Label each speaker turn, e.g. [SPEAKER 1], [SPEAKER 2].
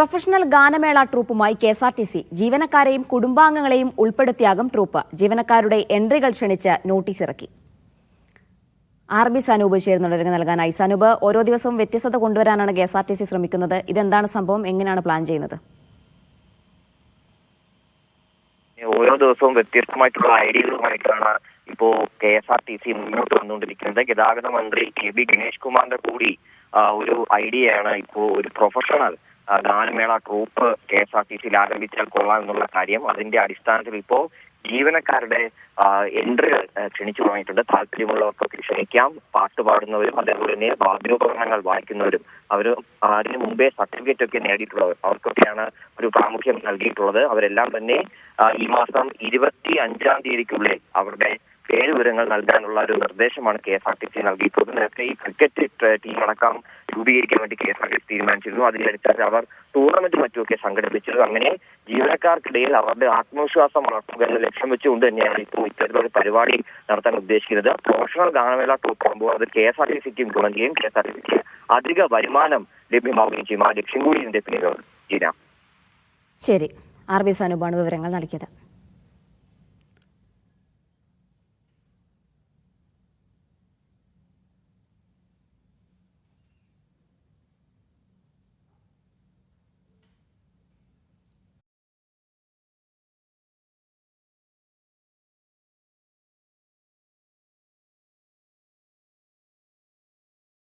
[SPEAKER 1] Professional ഗാനമേള ട്രൂപ്പുമായി K S R T C ജീവനക്കാരെയും കുടുംബാംഗങ്ങളെയും ഉൾപ്പെടുത്തിയാകും ട്രൂപ്പ്. ജീവനക്കാരുടെ എൻട്രികൾ ക്ഷണിച്ച് നോട്ടീസ് ഇറക്കി. ആർ ബി സനൂപ് ചേരുന്നുള്ളവർക്ക് നൽകാനായി. സനൂപ് ഓരോ ദിവസവും വ്യത്യസ്തത കൊണ്ടുവരാനാണ് K S R T C ശ്രമിക്കുന്നത്. ഇതെന്താണ് സംഭവം? എങ്ങനെയാണ് പ്ലാൻ ചെയ്യുന്നത്?
[SPEAKER 2] ഓരോ ദിവസവും വ്യത്യസ്തമായിട്ടുള്ള ഐഡിയകളുമായിട്ടാണ് ഇപ്പോ K S R T C മുന്നോട്ട് വന്നുകൊണ്ടിരിക്കുന്നത്. ഗതാഗത മന്ത്രി കെ ബി ഗണേഷ് കുമാറിന്റെ കൂടി ഒരു ഐഡിയയാണ് ഇപ്പോ ഒരു പ്രൊഫഷണൽ ഗാനമേള troupe K S R T സിയിൽ ആരംഭിച്ചാൽ കൊള്ളാം എന്നുള്ള കാര്യം. അതിന്റെ അടിസ്ഥാനത്തിൽ ഇപ്പോ ജീവനക്കാരുടെ എൻട്രി ക്ഷണിച്ചു തുടങ്ങിയിട്ടുണ്ട്. താല്പര്യമുള്ളവർക്കൊക്കെ ക്ഷണിക്കാം. പാട്ട് പാടുന്നവരും അതേപോലെ തന്നെ വാദ്യോപകരണങ്ങൾ വായിക്കുന്നവരും അവർ അതിന് മുമ്പേ സർട്ടിഫിക്കറ്റ് ഒക്കെ നേടിയിട്ടുള്ളവർ അവർക്കൊക്കെയാണ് ഒരു പ്രാമുഖ്യം നൽകിയിട്ടുള്ളത്. അവരെല്ലാം തന്നെ ഈ മാസം ഇരുപത്തി അഞ്ചാം തീയതിക്കുള്ളിൽ അവരുടെ വിവരങ്ങൾ നൽകാനുള്ള ഒരു നിർദ്ദേശമാണ് K S R T C നൽകിയിട്ടുള്ളത്. നേരത്തെ ഈ ക്രിക്കറ്റ് ട- അടക്കം രൂപീകരിക്കാൻ വേണ്ടി K S R T C തീരുമാനിച്ചിരുന്നു. അതിനനുസരിച്ച് അവർ ടൂർണമെന്റ് മറ്റുമൊക്കെ സംഘടിപ്പിച്ചത്. അങ്ങനെ ജീവനക്കാർക്കിടയിൽ അവരുടെ ആത്മവിശ്വാസം വളർത്തുക എന്ന ലക്ഷ്യം വെച്ചുകൊണ്ട് തന്നെയാണ് ഇപ്പോൾ ഇത്തരത്തിലൊരു പരിപാടി നടത്താൻ ഉദ്ദേശിക്കുന്നത്. പ്രൊഫഷണൽ ഗാനമേള ടൂറാകുമ്പോൾ അത് കെ എസ് ആർ ടി സിക്കും ഗുണകയും കെ എസ് ആർ ടി സിക്ക് അധിക വരുമാനം ലഭ്യമാവുകയും ചെയ്യും. ആ ലക്ഷ്യം കൂടി ഇതിന്റെ പിന്നിലുണ്ട്.
[SPEAKER 1] ശരി. ആർ ബി സാനുബാണ് വിവരങ്ങൾ നൽകിയത്.